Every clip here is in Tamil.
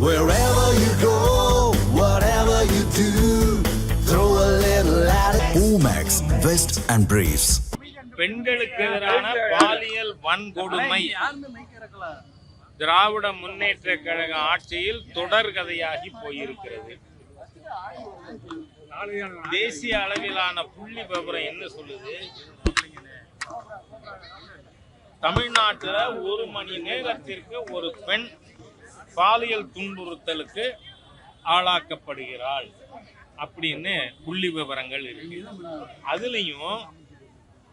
Wherever you go, whatever you do, throw a little at it. Omax, Vest and Briefs. பெண்களுக்கு எதிரான பாலியல் வன்கொடுமை திராவிட முன்னேற்ற கழக ஆட்சியில் தொடர்கதையாகி போயிருக்கிறது தேசிய அளவிலான புள்ளி விவரம் என்ன சொல்லுது தமிழ்நாட்டுல ஒரு மணி நேரத்திற்கு ஒரு பெண் பாலியல் துன்புறுத்தலுக்கு ஆளாக்கப்படுகிறாள் அப்படின்னு புள்ளி விவரங்கள் இருக்கு. அதுலயும்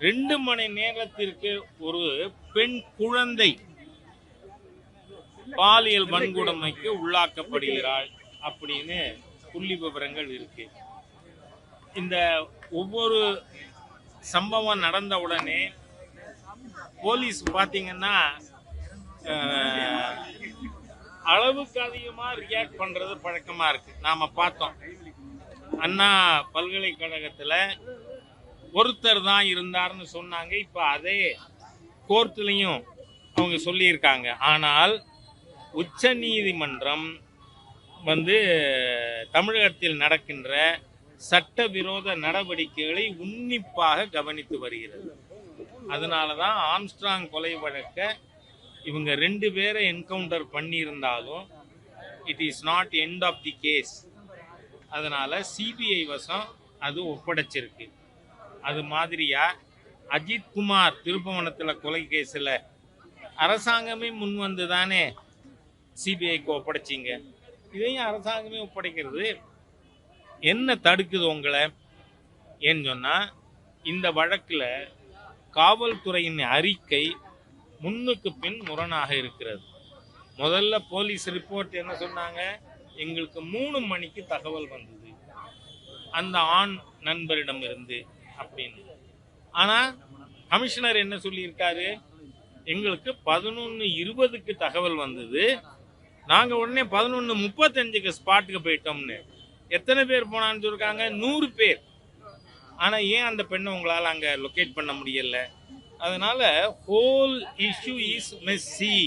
ரெண்டு மணி நேரத்திற்கு ஒரு பெண் குழந்தை பாலியல் வன்கொடுமைக்கு உள்ளாக்கப்படுகிறாள் அப்படின்னு புள்ளி விவரங்கள் இருக்கு. இந்த ஒவ்வொரு சம்பவம் நடந்த உடனே போலீஸ் பார்த்தீங்கன்னா அளவுக்கு அதிகமாக ரியாக்ட் பண்ணுறது பழக்கமாக இருக்குது நாம் பார்த்தோம். அண்ணா பல்கலைக்கழகத்தில் ஒருத்தர் தான் இருந்தார்னு சொன்னாங்க. இப்போ அதே கோர்ட்லேயும் அவங்க சொல்லியிருக்காங்க. ஆனால் உச்ச நீதிமன்றம் வந்து தமிழகத்தில் நடக்கின்ற சட்டவிரோத நடவடிக்கைகளை உன்னிப்பாக கவனித்து வருகிறது. அதனால தான் ஆம்ஸ்ட்ராங் கொலை வழக்க இவங்க ரெண்டு பேரை என்கவுண்டர் பண்ணியிருந்தாலும் it is not end of the case அதனால் சிபிஐ வசம் அது ஒப்படைச்சிருக்கு. அது மாதிரியா? அஜித் குமார் திருப்பவனத்தில் கொலை கேஸில் அரசாங்கமே முன் வந்து தானே சிபிஐக்கு ஒப்படைச்சிங்க. இதையும் அரசாங்கமே ஒப்படைக்கிறது. என்ன தடுக்குது உங்களை? ஏன்னு சொன்னால் இந்த வழக்கில் காவல்துறையின் அறிக்கை முன்னுக்கு பின் முரணாக இருக்கிறது. முதல்ல போலீஸ் ரிப்போர்ட் என்ன சொன்னாங்க? எங்களுக்கு மூணு மணிக்கு தகவல் வந்தது. அந்த ஆண் நண்பரிடம் இருந்து அப்படின்னு. ஆனால் கமிஷனர் என்ன சொல்லியிருக்காரு? எங்களுக்கு பதினொன்று இருபதுக்கு தகவல் வந்தது. நாங்கள் உடனே பதினொன்று முப்பத்தஞ்சுக்கு ஸ்பாட்டுக்கு போயிட்டோம்னு. எத்தனை பேர் போனான்னு சொல்லிருக்காங்க நூறு பேர். ஆனால் ஏன் அந்த பெண்ணை உங்களால் அங்கே லொக்கேட் பண்ண முடியல? அதனால ஹோல் இஷ்யூ இஸ் மெஸ்ஸி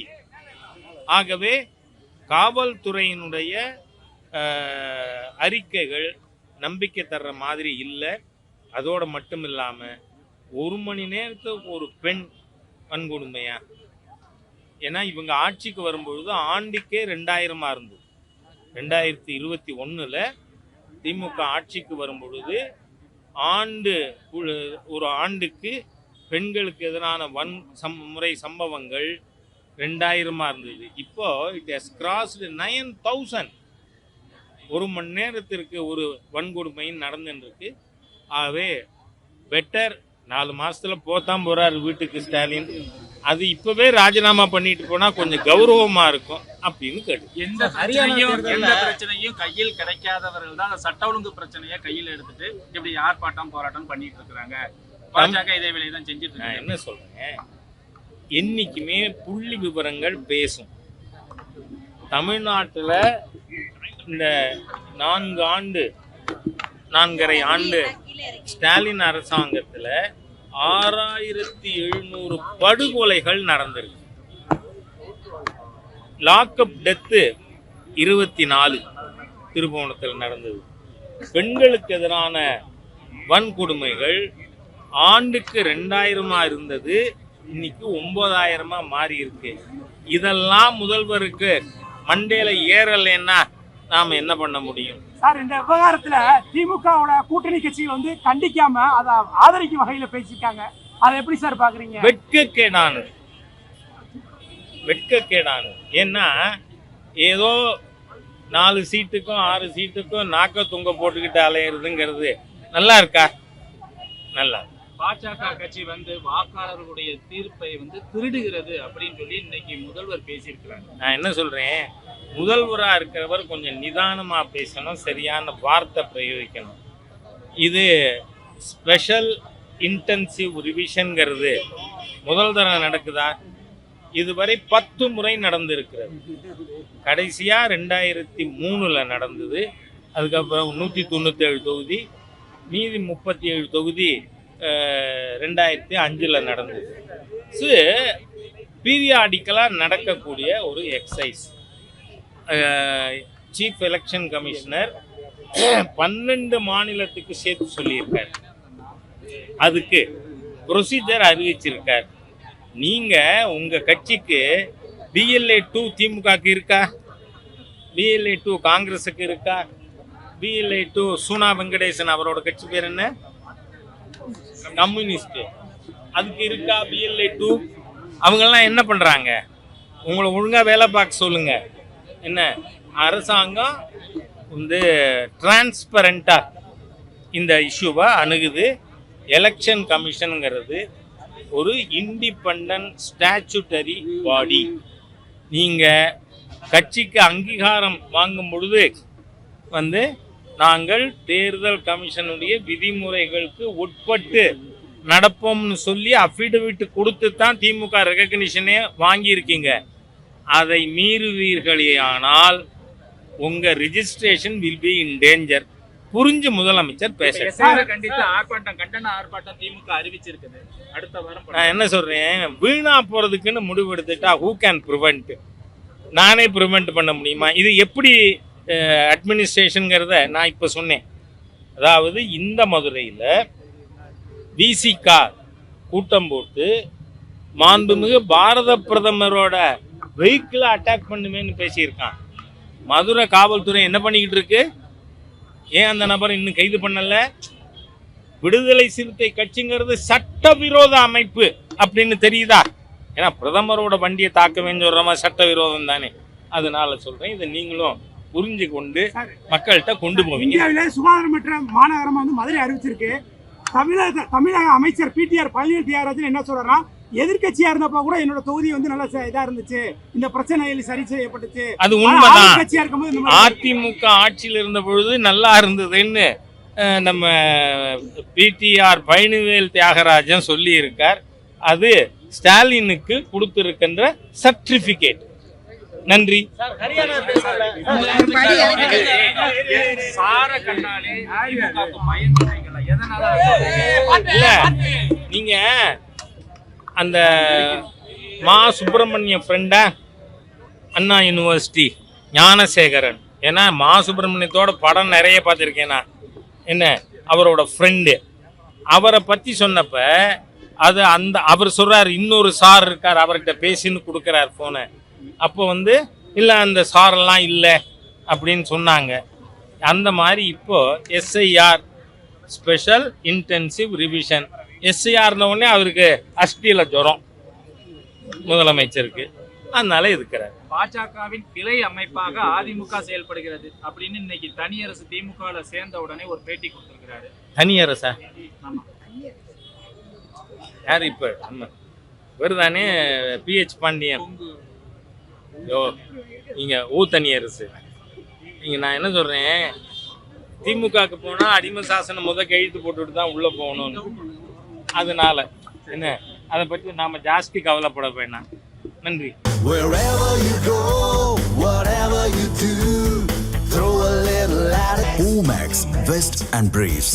ஆகவே காவல்துறையினுடைய அறிக்கைகள் நம்பிக்கை தர்ற மாதிரி இல்லை. அதோடு மட்டும் இல்லாமல் ஒரு மணி நேரத்துக்கு ஒரு பெண் வன்கொடுமையா? ஏன்னா இவங்க ஆட்சிக்கு வரும்பொழுது ஆண்டுக்கே ரெண்டாயிரமாக இருந்தது. ரெண்டாயிரத்தி இருபத்தி ஒன்றில் திமுக ஆட்சிக்கு வரும்பொழுது ஆண்டு ஒரு ஆண்டுக்கு பெண்களுக்கு எதிரான வன் சம் முறை சம்பவங்கள் ரெண்டாயிரமா இருந்தது. இப்போ it has crossed nine thousand ஒரு மணி நேரத்திற்கு ஒரு வன்கொடுமை நடந்துருக்கு ஆகவே பெட்டர் நாலு மாசத்துல போத்தான் போறாரு வீட்டுக்கு ஸ்டாலின். அது இப்பவே ராஜினாமா பண்ணிட்டு போனா கொஞ்சம் கௌரவமா இருக்கும் அப்படின்னு கேட்டு எந்த பிரச்சனையும் எந்த பிரச்சனையும் கையில் கிடைக்காதவர்கள் தான் அந்த சட்ட ஒழுங்கு பிரச்சனையை கையில் எடுத்துட்டு இப்படி ஆர்ப்பாட்டம் போராட்டம் பண்ணிட்டு இருக்கிறாங்க. பாஜக இதே வேலையை தான் செஞ்சுட்டு நான் இருக்காங்க. என்ன சொல்றேன் என்னைக்குமே புள்ளி விவரங்கள் பேசும். தமிழ்நாட்டுல இந்த நான்கு ஆண்டு நான்கரை ஆண்டு ஸ்டாலின் அரசாங்கத்துல ஆறாயிரத்தி எழுநூறு படுகொலைகள் நடந்திருக்கு. லாக்அப் டெத்து இருபத்தி நாலு திருபுவனத்தில் நடந்தது. பெண்களுக்கு எதிரான வன்கொடுமைகள் ஆண்டுக்கு ரெண்டாயிரமா இருந்தது இன்னைக்கு ஒன்பதாயிரமா மாறி இருக்கு. இதெல்லாம் முதல்வருக்கு மண்டேல ஏறலைன்னா நாம என்ன பண்ண முடியும்? சார் இந்த விவகாரத்துல திமுகவோட கூட்டணி கட்சிகள் வந்து கண்டிக்காம அதை ஆதரிக்கும் வகையில பேசியிருக்காங்க. அதை எப்படி சார் பாக்குறீங்க வெட்கக்கேடானது வெட்கக்கேடானது ஏன்னா ஏதோ நாலு சீட்டுக்கும் ஆறு சீட்டுக்கும் நாக்க தொங்க போட்டுக்கிட்டு அலையிறதுங்கிறது நல்லா இருக்கா? நல்லா. பாஜக கட்சி வந்து வாக்காளர்களுடைய தீர்ப்பை வந்து திருடுகிறது அப்படின்னு சொல்லி இன்னைக்கு முதல்வர் பேசியிருக்கிறாங்க நான் என்ன சொல்றேன்? முதல்வராக இருக்கிறவர் கொஞ்சம் நிதானமாக பேசணும் சரியான வார்த்தை பிரயோகிக்கணும். இது ஸ்பெஷல் இன்டென்சிவ் ரிவிஷன்கிறது முதல் தரம் நடக்குதா? இதுவரை பத்து முறை நடந்திருக்கிறது. கடைசியாக ரெண்டாயிரத்தி மூணில் நடந்தது. அதுக்கப்புறம் நூற்றி தொண்ணூற்றேழு தொகுதி மீதி முப்பத்தி ஏழு தொகுதி ரெண்டாயிரத்தி அஞ்சில் நடந்தது. ஸோ பீரியாடிக்கலாக நடக்கக்கூடிய ஒரு எக்ஸசைஸ் சீஃப் எலெக்ஷன் கமிஷனர் பன்னெண்டு மாநிலத்துக்கு சேர்த்து சொல்லியிருக்கார். அதுக்கு ப்ரொசீஜர் அறிவிச்சிருக்கார். நீங்கள் உங்கள் கட்சிக்கு பிஎல்ஏ டூ திமுகக்கு இருக்கா? பிஎல்ஏ டூ காங்கிரஸுக்கு இருக்கா? பிஎல்ஏ டூ சூனா வெங்கடேசன் அவரோட கட்சி பேர் என்ன? கம்யூனிஸ்ட். அதுக்கு இருக்கா பிஎல்ஏ டூ அவங்கெல்லாம் என்ன பண்ணுறாங்க உங்களை ஒழுங்காக வேலை பார்க்க சொல்லுங்க. என்ன? அரசாங்கம் வந்து டிரான்ஸ்பரண்டா இந்த இஷ்யூவை அணுகுது. எலெக்ஷன் கமிஷனுங்கிறது ஒரு இண்டிபெண்ட் ஸ்டாச்சுட்டரி பாடி நீங்கள் கட்சிக்கு அங்கீகாரம் வாங்கும் பொழுது வந்து நாங்கள் தேர்தல் கமிஷனுடைய விதிமுறைகளுக்கு உட்பட்டு நடப்போம்னு சொல்லி அஃபிடவிட் கொடுத்து தான் திமுக ரெகக்னிஷனே வாங்கியிருக்கீங்க. அதை மீறுவீர்களே ஆனால் உங்கள் registration will be in danger புரிஞ்சு முதலமைச்சர் பேச நான் என்ன சொல்றேன்? வீணா போறதுக்குன்னு முடிவு எடுத்துட்டா ஹூ கேன் ப்ரிவெண்ட் நானே ப்ரிவெண்ட் பண்ண முடியுமா? இது எப்படி அட்மினிஸ்ட்ரேஷனுங்கிறத நான் இப்போ சொன்னேன். அதாவது இந்த மதுரையில் விசிகா கூட்டம் போட்டு மாண்புமிகு பாரத பிரதமரோட வெஹிக்கிளை அட்டாக் பண்ணுமேன்னு பேசியிருக்கான். மதுரை காவல்துறை என்ன பண்ணிக்கிட்டு இருக்கு? ஏன் அந்த நபரை இன்னும் கைது பண்ணலை? விடுதலை சிறுத்தை கட்சிங்கிறது சட்டவிரோத அமைப்பு அப்படின்னு தெரியுதா? ஏன்னா பிரதமரோட வண்டியை தாக்கவேன்னு சொல்கிற மாதிரி சட்டவிரோதம் தானே. அதனால சொல்கிறேன் இதை நீங்களும் புரிஞ்சு கொண்டு மக்கள்கிட்ட கொண்டு போவீங்க. இந்தியாவிலே சுகாதாரமற்ற மாநகரமா வந்து மதுரை அறிவிச்சிருக்கு. தமிழக தமிழக அமைச்சர் பிடிஆர் பழனிவேல் தியாகராஜன் என்ன சொல்றாருன்னா எதிர்க்கட்சியா இருந்தப்ப கூட என்னோட தொகுதி வந்து நல்ல இதா இருந்துச்சு. இந்த பிரச்சனைகள் சரி செய்யப்பட்டுச்சு. அது உண்மைதான். அதிமுக ஆட்சியில் இருந்த பொழுது நல்லா இருந்ததுன்னு நம்ம பிடிஆர் பழனிவேல் தியாகராஜன் சொல்லி இருக்கார் அது ஸ்டாலினுக்கு கொடுத்திருக்கின்ற சர்டிபிகேட் நன்றி. இல்ல நீங்க அந்த மா சுப்பிரமணிய ஃப்ரெண்டா அண்ணா யூனிவர்சிட்டி ஞானசேகரன். ஏன்னா மா சுப்பிரமணியத்தோட படம் நிறைய பார்த்துருக்கேன் நான். என்ன? அவரோட ஃப்ரெண்டு அவரை பற்றி சொன்னப்ப அது அந்த அவர் சொல்கிறார் இன்னொரு சார் இருக்கார் அவர்கிட்ட பேசின்னு கொடுக்குறார் ஃபோனை அப்போ வந்து இல்லை அந்த சாரெல்லாம் இல்லை அப்படின்னு சொன்னாங்க. அந்த மாதிரி இப்போ எஸ்ஐஆர் ஸ்பெஷல் இன்டென்சிவ் ரிவிஷன் எஸ்ஐஆர்ன உடனே அவருக்கு அஸ்டியில் ஜுரம் முதலமைச்சருக்கு. அதனால இருக்கிறார் பாஜகவின் கிளை அமைப்பாக அதிமுக செயல்படுகிறது அப்படின்னு இன்னைக்கு தனியரசு திமுக சேர்ந்த உடனே ஒரு பேட்டி கொடுத்திருக்கிறாரு. தனியரசா? யார் இப்போ? நம்ம இவர் தானே பிஹெச் பாண்டியன் யோ நீங்கள் ஊ தனியரசு நீங்கள் நான் என்ன சொல்கிறேன் திமுகவுக்கு போனால் அடிமை சாசனம் முத கையெழுத்து போட்டுட்டு தான் உள்ளே போகணும்னு. அதனால என்ன? அதை பற்றி நாம் ஜாஸ்தி கவலைப்பட வேணாம். நன்றி. Wherever you go, whatever you do, throw a little at it. Omax, Vest and Briefs.